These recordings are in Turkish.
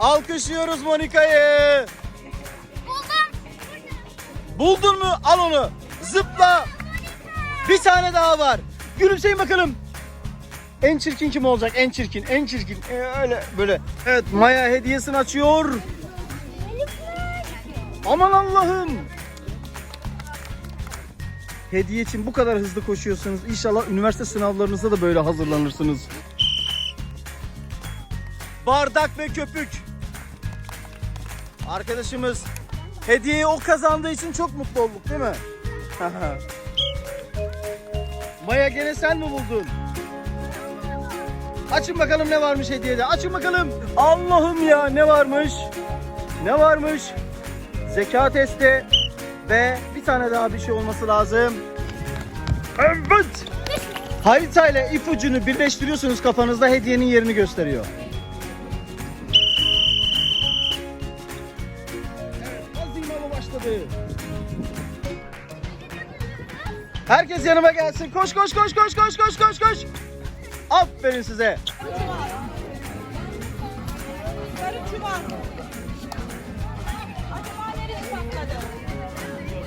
Alkışlıyoruz Monika'yı. Buldum. Buldun mu? Al onu. Zıpla. Bir tane daha var. Gülümseyin bakalım. En çirkin kim olacak? En çirkin, en çirkin. Ee, öyle böyle. Evet, Maya hediyesini açıyor. Aman Allah'ım. Hediye için bu kadar hızlı koşuyorsunuz. İnşallah üniversite sınavlarınızda da böyle hazırlanırsınız. Bardak ve köpük. Arkadaşımız hediyeyi o kazandığı için çok mutlu olduk değil mi? Maya gene sen mi buldun? Açın bakalım ne varmış hediyede. Açın bakalım. Allah'ım ya ne varmış? Ne varmış? Zeka testi ve bir tane daha bir şey olması lazım. Evet. Haritayla ipucunu birleştiriyorsunuz kafanızda hediyenin yerini gösteriyor. Herkes yanıma gelsin. Koş koş koş koş koş koş koş koş. Aferin size.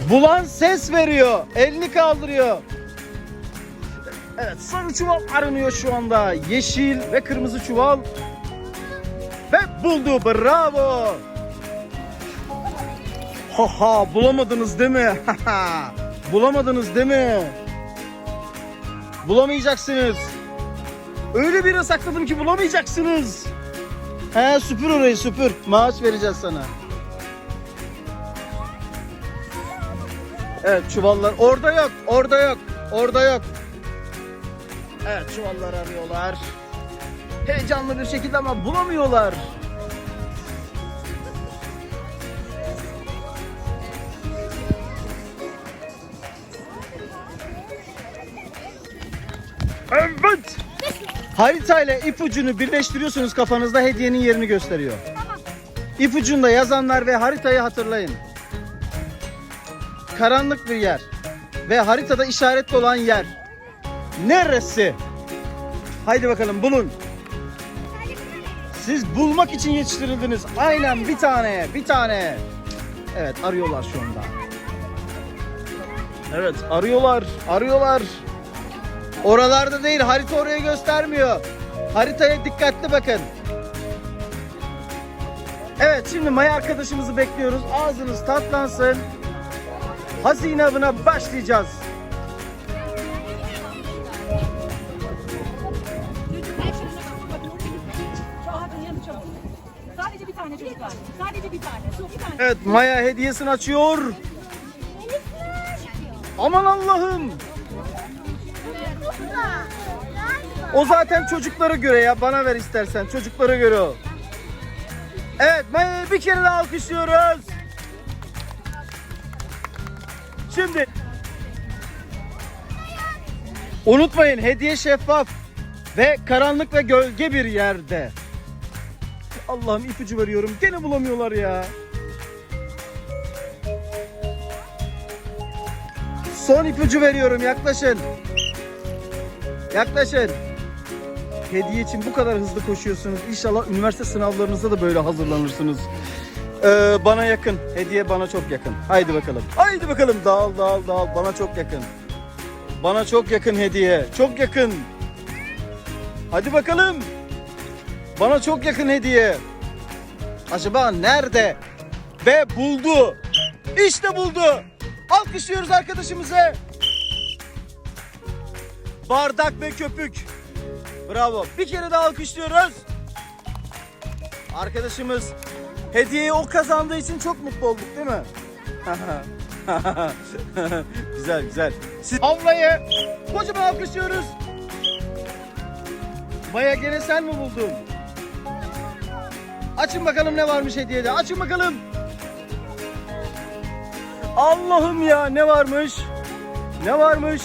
Bulan ses veriyor. Elini kaldırıyor. Evet sarı çuval aranıyor şu anda. Yeşil ve kırmızı çuval. Ve buldu bravo. Ha ha bulamadınız değil mi? bulamadınız değil mi? Bulamayacaksınız. Öyle bir sakladım ki bulamayacaksınız. He süpür orayı süpür. Maaş vereceğiz sana. Evet çuvallar orada yok, orada yok, orada yok. Evet çuvallar arıyorlar. Heyecanlı bir şekilde ama bulamıyorlar. Haritayla ipucunu birleştiriyorsunuz kafanızda hediyenin yerini gösteriyor. İpucunda yazanlar ve haritayı hatırlayın karanlık bir yer ve haritada işaretli olan yer neresi? Haydi bakalım bulun. Siz bulmak için yetiştirildiniz. Aynen bir tane, bir tane. Evet arıyorlar şu anda. Evet arıyorlar, arıyorlar. Oralarda değil, harita oraya göstermiyor. Haritaya dikkatli bakın. Evet şimdi Maya arkadaşımızı bekliyoruz. Ağzınız tatlansın. Hazine avına başlayacağız. Sadece bir tane. Sadece bir tane. Bir tane. Evet Maya hediyesini açıyor. Aman Allah'ım. O zaten çocuklara göre ya. Bana ver istersen. Çocuklara göre o. Evet bir kere daha alkışlıyoruz. Şimdi unutmayın hediye şeffaf ve karanlık ve gölge bir yerde. Allah'ım ipucu veriyorum. Gene bulamıyorlar ya. Son ipucu veriyorum. Yaklaşın. Yaklaşın. Hediye için bu kadar hızlı koşuyorsunuz. İnşallah üniversite sınavlarınızda da böyle hazırlanırsınız. Ee, bana yakın. Hediye bana çok yakın. Haydi bakalım. Haydi bakalım. Dağıl dağıl dağıl. Bana çok yakın. Bana çok yakın hediye. Çok yakın. Hadi bakalım. Bana çok yakın hediye. Acaba nerede? Ve buldu. İşte buldu. Alkışlıyoruz arkadaşımızı. Bardak ve köpük. Bravo. Bir kere daha alkışlıyoruz. Arkadaşımız hediyeyi o kazandığı için çok mutlu olduk değil mi? güzel güzel. Siz ablayı kocaman alkışlıyoruz. Maya gene sen mi buldun? Açın bakalım ne varmış hediyede. Açın bakalım. Allah'ım ya ne varmış? Ne varmış?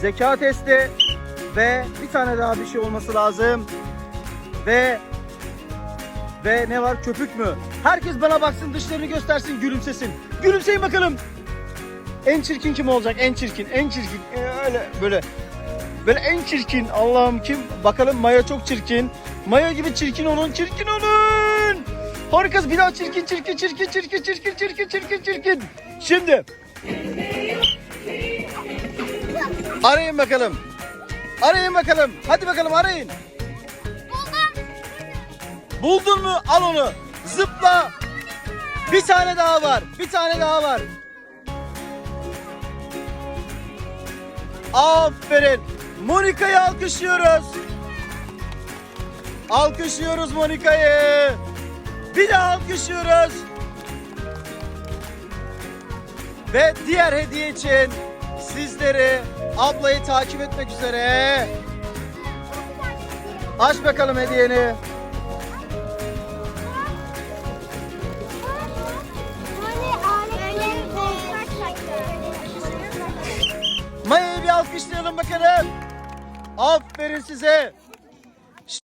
zeka testi ve bir tane daha bir şey olması lazım. Ve ve ne var köpük mü? Herkes bana baksın dışlarını göstersin gülümsesin. Gülümseyin bakalım. En çirkin kim olacak? En çirkin, en çirkin. Ee, öyle böyle böyle en çirkin Allah'ım kim? Bakalım Maya çok çirkin. Maya gibi çirkin onun, çirkin onun. Harikasın bir daha çirkin, çirkin, çirkin, çirkin, çirkin, çirkin, çirkin, çirkin. Şimdi Arayın bakalım. Arayın bakalım. Hadi bakalım arayın. Buldum. Buldun mu? Al onu. Zıpla. Bir tane daha var. Bir tane daha var. Aferin. Monika'yı alkışlıyoruz. Alkışlıyoruz Monika'yı. Bir daha alkışlıyoruz. Ve diğer hediye için sizleri ablayı takip etmek üzere. Aç bakalım hediyeni. Maya'yı bir alkışlayalım bakalım. Aferin size.